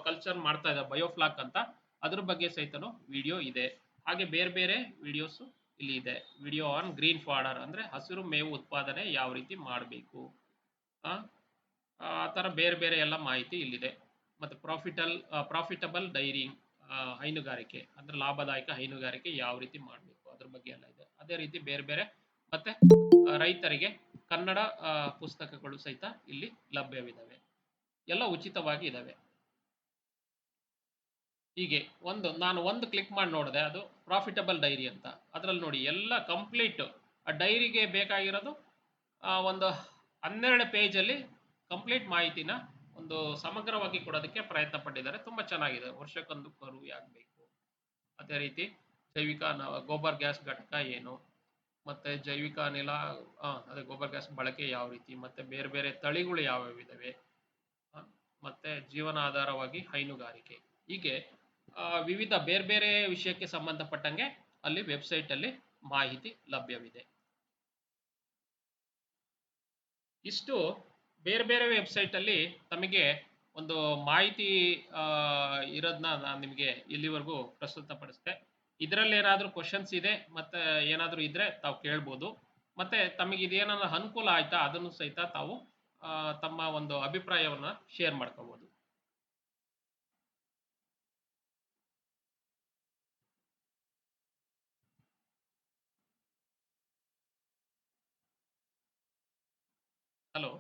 ಕಲ್ಚರ್ ಮಾಡ್ತಾ ಇದೆ ಬಯೋಫ್ಲಾಕ್ ಅಂತ. ಅದ್ರ ಬಗ್ಗೆ ಸಹಿತನು ವಿಡಿಯೋ ಇದೆ. ಹಾಗೆ ಬೇರೆ ಬೇರೆ ವಿಡಿಯೋಸ್ ಇಲ್ಲಿ ಇದೆ. ವಿಡಿಯೋ ಆನ್ ಗ್ರೀನ್ ಫಾರ್ಡರ್ ಅಂದ್ರೆ ಹಸಿರು ಮೇವು ಉತ್ಪಾದನೆ ಯಾವ ರೀತಿ ಮಾಡಬೇಕು. ಆ ಥರ ಬೇರೆ ಬೇರೆ ಎಲ್ಲ ಮಾಹಿತಿ ಇಲ್ಲಿದೆ. ಮತ್ತು ಪ್ರಾಫಿಟಲ್ ಪ್ರಾಫಿಟಬಲ್ ಡೈರಿಂಗ್ ಹೈನುಗಾರಿಕೆ ಅಂದ್ರೆ ಲಾಭದಾಯಕ ಹೈನುಗಾರಿಕೆ ಯಾವ ರೀತಿ ಮಾಡಬೇಕು ಅದ್ರ ಬಗ್ಗೆ ಎಲ್ಲ ಇದೆ. ಅದೇ ರೀತಿ ಬೇರೆ ಬೇರೆ ಮತ್ತೆ ರೈತರಿಗೆ ಕನ್ನಡ ಪುಸ್ತಕಗಳು ಸಹಿತ ಇಲ್ಲಿ ಲಭ್ಯವಿದ್ದಾವೆ ಎಲ್ಲ ಉಚಿತವಾಗಿ ಇದ್ದಾವೆ ಹೀಗೆ ಒಂದು, ನಾನು ಒಂದು ಕ್ಲಿಕ್ ಮಾಡಿ ನೋಡಿದೆ, ಅದು ಪ್ರಾಫಿಟಬಲ್ ಡೈರಿ ಅಂತ. ಅದರಲ್ಲಿ ನೋಡಿ, ಎಲ್ಲ ಕಂಪ್ಲೀಟ್ ಆ ಡೈರಿಗೆ ಬೇಕಾಗಿರೋದು ಒಂದು ಹನ್ನೆರಡು ಪೇಜಲ್ಲಿ ಕಂಪ್ಲೀಟ್ ಮಾಹಿತಿನ ಒಂದು ಸಮಗ್ರವಾಗಿ ಕೊಡೋದಕ್ಕೆ ಪ್ರಯತ್ನ ಪಟ್ಟಿದ್ದಾರೆ. ತುಂಬ ಚೆನ್ನಾಗಿದೆ. ವರ್ಷಕ್ಕೊಂದು ಕರು ಯಾಕೆ ಬೇಕು ಅದೇ ರೀತಿ ಜೈವಿಕ ಗೋಬರ್ ಗ್ಯಾಸ್ ಘಟಕ ಏನು? ಮತ್ತೆ ಜೈವಿಕ ಅನಿಲ ಅದೇ ಗೋಬರ್ ಗ್ಯಾಸ್ ಬಳಕೆ ಯಾವ ರೀತಿ, ಮತ್ತೆ ಬೇರೆ ಬೇರೆ ತಳಿಗಳು ಯಾವ್ಯಾವ ಇದಾವೆ ಮತ್ತೆ ಜೀವನಾಧಾರವಾಗಿ ಹೈನುಗಾರಿಕೆ. ಹೀಗೆ ವಿವಿಧ ಬೇರೆ ಬೇರೆ ವಿಷಯಕ್ಕೆ ಸಂಬಂಧಪಟ್ಟಂಗೆ ಅಲ್ಲಿ ವೆಬ್ಸೈಟ್ ಅಲ್ಲಿ ಮಾಹಿತಿ ಲಭ್ಯವಿದೆ. ಇಷ್ಟು ಬೇರೆ ಬೇರೆ ವೆಬ್ಸೈಟ್ ಅಲ್ಲಿ ತಮಗೆ ಒಂದು ಮಾಹಿತಿ ಇರೋದನ್ನ ನಾನು ನಿಮಗೆ ಇಲ್ಲಿವರೆಗೂ ಪ್ರಸ್ತುತಪಡಿಸಿದೆ. ಇದರಲ್ಲಿ ಏನಾದರೂ ಕ್ವಶನ್ಸ್ ಇದೆ, ಮತ್ತೆ ಏನಾದರೂ ಇದ್ರೆ ತಾವು ಕೇಳ್ಬೋದು. ಮತ್ತೆ ತಮಗೆ ಇದೇನಾದ್ರು ಅನುಕೂಲ ಆಯ್ತಾ, ಅದನ್ನು ಸಹಿತ ತಾವು ತಮ್ಮ ಒಂದು ಅಭಿಪ್ರಾಯವನ್ನ ಶೇರ್ ಮಾಡ್ಕೋಬೋದು. ಹಲೋ